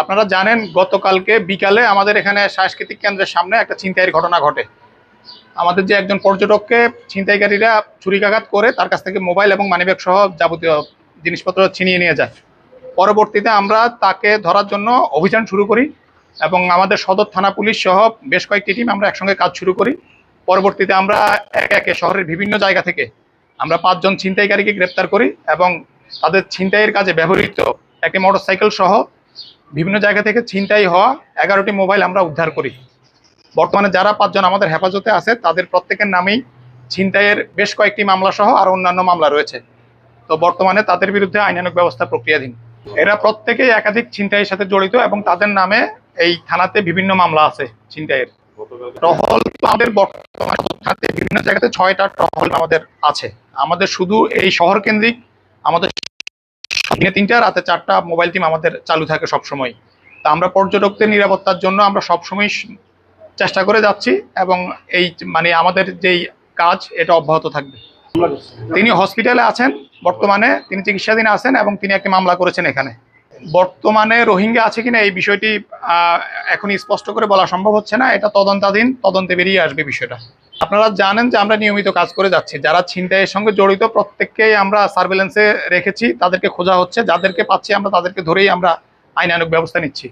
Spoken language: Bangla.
আপনারা জানেন, গতকালকে বিকালে আমাদের এখানে সাংস্কৃতিক কেন্দ্রের সামনে একটা ছিনতাইয়ের ঘটনা ঘটে। আমাদের যে একজন পর্যটককে ছিনতাইকারীরা ছুরিকাঘাত করে তার কাছ থেকে মোবাইল এবং মানিব্যাগ সহ যাবতীয় জিনিসপত্র ছিনিয়ে নিয়ে যায়। পরবর্তীতে আমরা তাকে ধরার জন্য অভিযান শুরু করি এবং আমাদের সদর থানা পুলিশ সহ বেশ কয়েকটি টিম আমরা একসঙ্গে কাজ শুরু করি। পরবর্তীতে আমরা একে একে শহরের বিভিন্ন জায়গা থেকে আমরা পাঁচজন ছিনতাইকারীকে গ্রেপ্তার করি এবং তাদের ছিনতাইয়ের কাজে ব্যবহৃত একটি মোটরসাইকেল সহ বিভিন্ন জায়গা থেকে ছিনতাই হওয়া এগারোটি মোবাইল আমরা উদ্ধার করি। বর্তমানে যারা পাঁচজন আমাদের হেফাজতে আছে, তাদের প্রত্যেকের নামেই ছিনতাইয়ের বেশ কয়েকটি মামলা সহ আর অন্যান্য মামলা রয়েছে। তো বর্তমানে তাদের বিরুদ্ধে আইনানুগ ব্যবস্থা প্রক্রিয়াধীন। এরা প্রত্যেকেই একাধিক ছিনতাইয়ের সাথে জড়িত এবং তাদের নামে এই থানাতে বিভিন্ন মামলা আছে ছিনতাইয়ের। টহল আমাদের বর্তমানে বিভিন্ন জায়গাতে ছয়টা টহল আমাদের আছে। আমাদের শুধু এই শহর কেন্দ্রিক দিনে তিনটা, রাতে চারটা মোবাইল টিম আমাদের চালু থাকে সবসময়। তা আমরা পর্যটকদের নিরাপত্তার জন্য আমরা সবসময় চেষ্টা করে যাচ্ছি এবং এই মানে আমাদের যেই কাজ, এটা অব্যাহত থাকবে। তিনি হসপিটালে আছেন, বর্তমানে তিনি চিকিৎসাধীন আছেন এবং তিনি একটি মামলা করেছেন এখানে। বর্তমানে রোহিঙ্গা আছে কিনা এই বিষয়টি এখন স্পষ্ট করে বলা সম্ভব হচ্ছে না। এটা তদন্তাধীন, তদন্তে বেরিয়ে আসবে বিষয়টা। আপনারা জানেন যে আমরা নিয়মিত কাজ করে যাচ্ছি। যারা ছিনতাইয়ের সঙ্গে জড়িত, প্রত্যেককেই আমরা সার্ভেলেন্সে রেখেছি। তাদেরকে খোঁজা হচ্ছে। যাদেরকে পাচ্ছি আমরা, তাদেরকে ধরেই আমরা আইনানুক ব্যবস্থা নিচ্ছি।